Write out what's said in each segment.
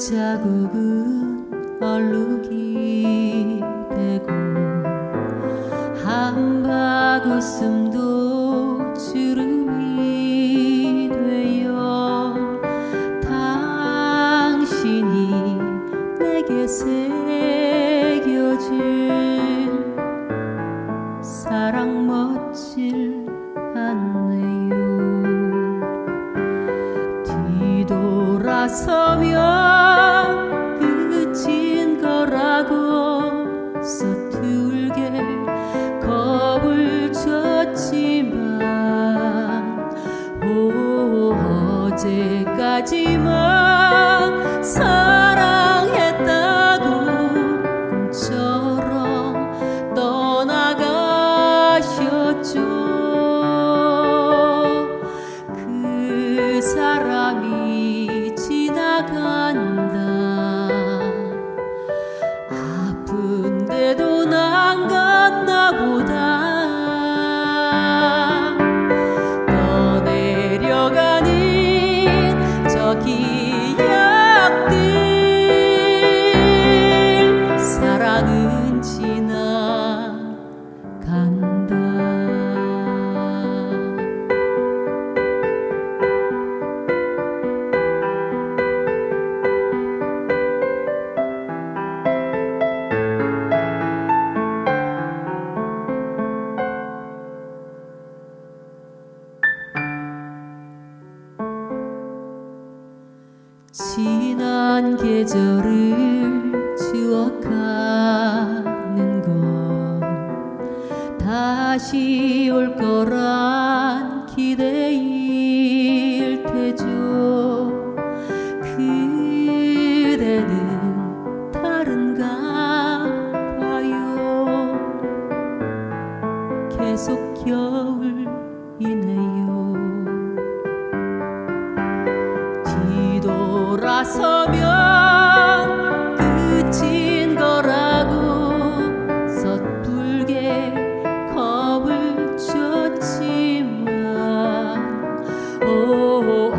자국은 얼룩이 되고 한 바구 숨 돌아서면 지난 계절을 추억하는 건 다시 올 거란 기대일 테죠. 그대는 다른가 봐요. 계속 겨울이네 돌아서면 끝인 거라고 섣불게 겁을 줬지만 오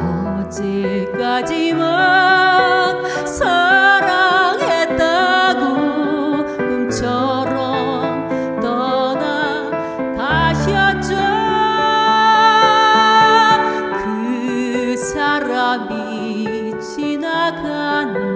어제까지만 사랑했다고 꿈처럼 떠나 가셨죠. 그 사람이 지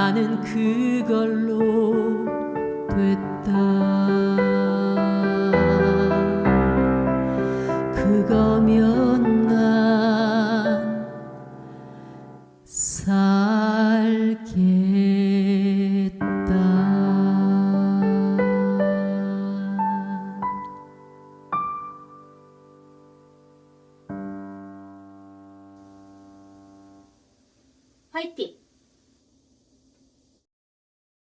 나는 그걸로 됐다 그거면 난 살겠다. 화이팅!